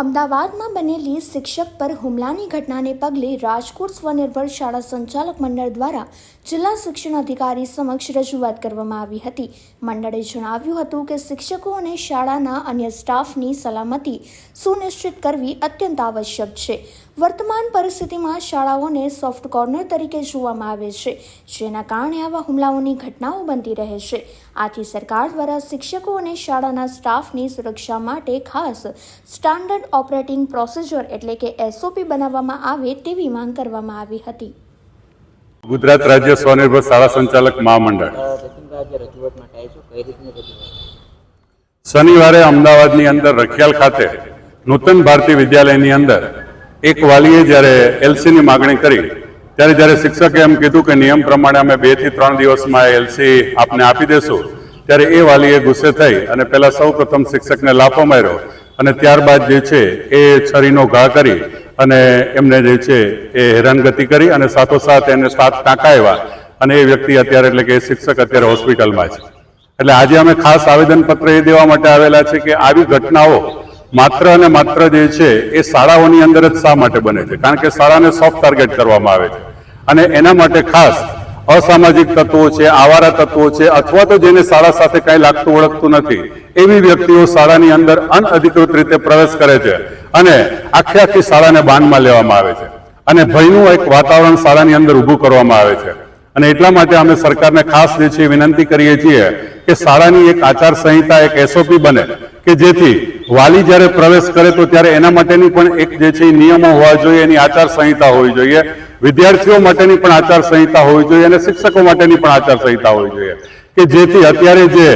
અમદાવાદમાં બનેલી શિક્ષક પર હુમલાની ઘટનાને પગલે રાજકોટ સ્વનિર્ભર શાળા સંચાલક મંડળ દ્વારા જિલ્લા શિક્ષણ અધિકારી સમક્ષ રજૂઆત કરવામાં આવી હતી. મંડળે જણાવ્યું હતું કે શિક્ષકો અને શાળાના અન્ય સ્ટાફની સલામતી સુનિશ્ચિત કરવી અત્યંત આવશ્યક છે. વર્તમાન પરિસ્થિતિમાં શાળાઓને સોફ્ટ કોર્નર તરીકે જોવામાં આવે છે, જેના કારણે આવા હુમલાઓની ઘટનાઓ બનતી રહે છે. આથી સરકાર દ્વારા શિક્ષકો અને શાળાના સ્ટાફની સુરક્ષા માટે ખાસ સ્ટાન્ડર્ડ ઓપરેટિંગ પ્રોસિજર એટલે કે એસઓપી બનાવવામાં આવે તેવી માંગ કરવામાં આવી હતી. ગુજરાત રાજ્ય સ્વનિર્ભર શાળા સંચાલક મહામંડળ. શનિવારે અમદાવાદની અંદર રખિયાલ ખાતે નૂતન ભારતીય વિદ્યાલયની અંદર એક વાલીએ જ્યારે એલસીની માગણી કરી, ત્યારે જ્યારે શિક્ષકે એમ કીધું કે નિયમ પ્રમાણે અમે બેથી ત્રણ દિવસમાં એલસી આપને આપી દેશું, ત્યારે એ વાલીએ ગુસ્સે થઈ અને પહેલા સૌ પ્રથમ શિક્ષકને લાફો માર્યો અને ત્યારબાદ જે છે એ છરીનો ઘા કરી અને એમને જે છે એ હેરાનગતિ કરી અને સાથોસાથ એને સાત ટાંકા આવ્યા અને એ વ્યક્તિ અત્યારે એટલે કે શિક્ષક અત્યારે હોસ્પિટલમાં છે. એટલે આજે અમે ખાસ આવેદનપત્ર એ દેવા માટે આવેલા છે કે આવી ઘટનાઓ માત્ર અને માત્ર જે છે એ શાળાઓની અંદર જ શા માટે બને છે? કારણ કે શાળાને સોફ્ટ ટાર્ગેટ કરવામાં આવે છે. અને એના માટે ખાસ અસામાજિક તત્વો છે, આવારા તત્વો છે, અથવા તો જેને શાળા સાથે કંઈ લાગતું ઓળખતું નથી, એવી વ્યક્તિઓ શાળાની અંદર અનઅધિકૃત રીતે પ્રવેશ કરે છે અને આખે આખી શાળાને બાનમાં લેવામાં આવે છે. અને ભયનું એક વાતાવરણ શાળાની અંદર ઊભું કરવામાં આવે છે. અને એટલા માટે અમે સરકારને ખાસ જે છે વિનંતી કરીએ છીએ કે શાળાની એક આચાર સંહિતા એક એસઓપી બને કે જેથી વાલી જ્યારે પ્રવેશ કરે તો ત્યારે એના માટેની પણ એક જે છે નિયમો હોવા જોઈએ, એની આચાર સંહિતા હોવી જોઈએ. વિદ્યાર્થીઓ માટેની પણ આચાર સંહિતા હોવી જોઈએ અને શિક્ષકો માટેની પણ આચાર સંહિતા હોવી જોઈએ. કે જેથી અત્યારે જે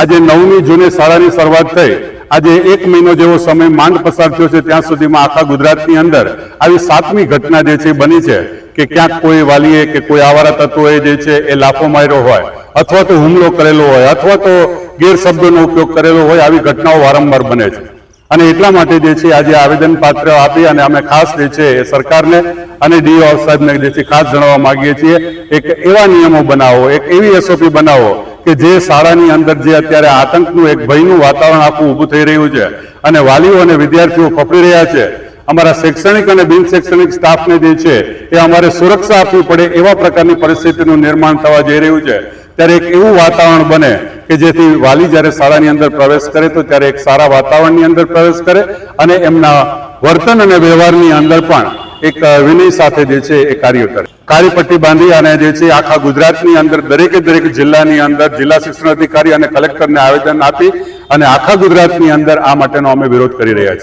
આજે નવમી જૂને શાળાની શરૂઆત થઈ, આજે એક મહિનો જેવો સમય માંડ પસાર થયો છે, ત્યાં સુધીમાં આખા ગુજરાતની અંદર આવી સાતમી ઘટના જે છે બની છે. કે ક્યાંક કોઈ વાલીએ કે કોઈ આવારા તત્વોએ જે છે એ લાફો માર્યો હોય, અથવા તો હુમલો કરેલો હોય, અથવા તો ગેરશબ્દોનો ઉપયોગ કરેલો હોય, આવી ઘટનાઓ વારંવાર બને છે. અને એટલા માટે જે છે આજે આવેદન પાત્ર આપી અને અમે ખાસ જે છે એ સરકારને અને ડીઓ સાહેબને જે છે ખાસ જણાવવા માંગીએ છીએ, એક એવા નિયમો બનાવો, એક એવી એસઓપી બનાવો કે જે શાળાની અંદર જે અત્યારે આતંકનું એક ભયનું વાતાવરણ આખું ઊભું થઈ રહ્યું છે અને વાલીઓ અને વિદ્યાર્થીઓ ફફડી રહ્યા છે. અમારા શૈક્ષણિક અને બિન શૈક્ષણિક સ્ટાફને જે છે, એ અમારે સુરક્ષા આપવી પડે એવા પ્રકારની પરિસ્થિતિનું નિર્માણ થવા જઈ રહ્યું છે. ત્યારે એક એવું વાતાવરણ બને કે જેથી વાલી જ્યારે શાળાની અંદર પ્રવેશ કરે તો ત્યારે એક સારા વાતાવરણની અંદર પ્રવેશ કરે અને એમના વર્તન અને વ્યવહારની અંદર પણ એક વિનય સાથે જે છે એ કાર્ય કરે. કાર્યપટ્ટી પટ્ટી બાંધી અને જે છે આખા ગુજરાતની અંદર દરેકે દરેક જિલ્લાની અંદર જિલ્લા શિક્ષણ અધિકારી અને કલેક્ટરને આવેદન આપી અને આખા ગુજરાતની અંદર આ માટેનો અમે વિરોધ કરી રહ્યા છીએ.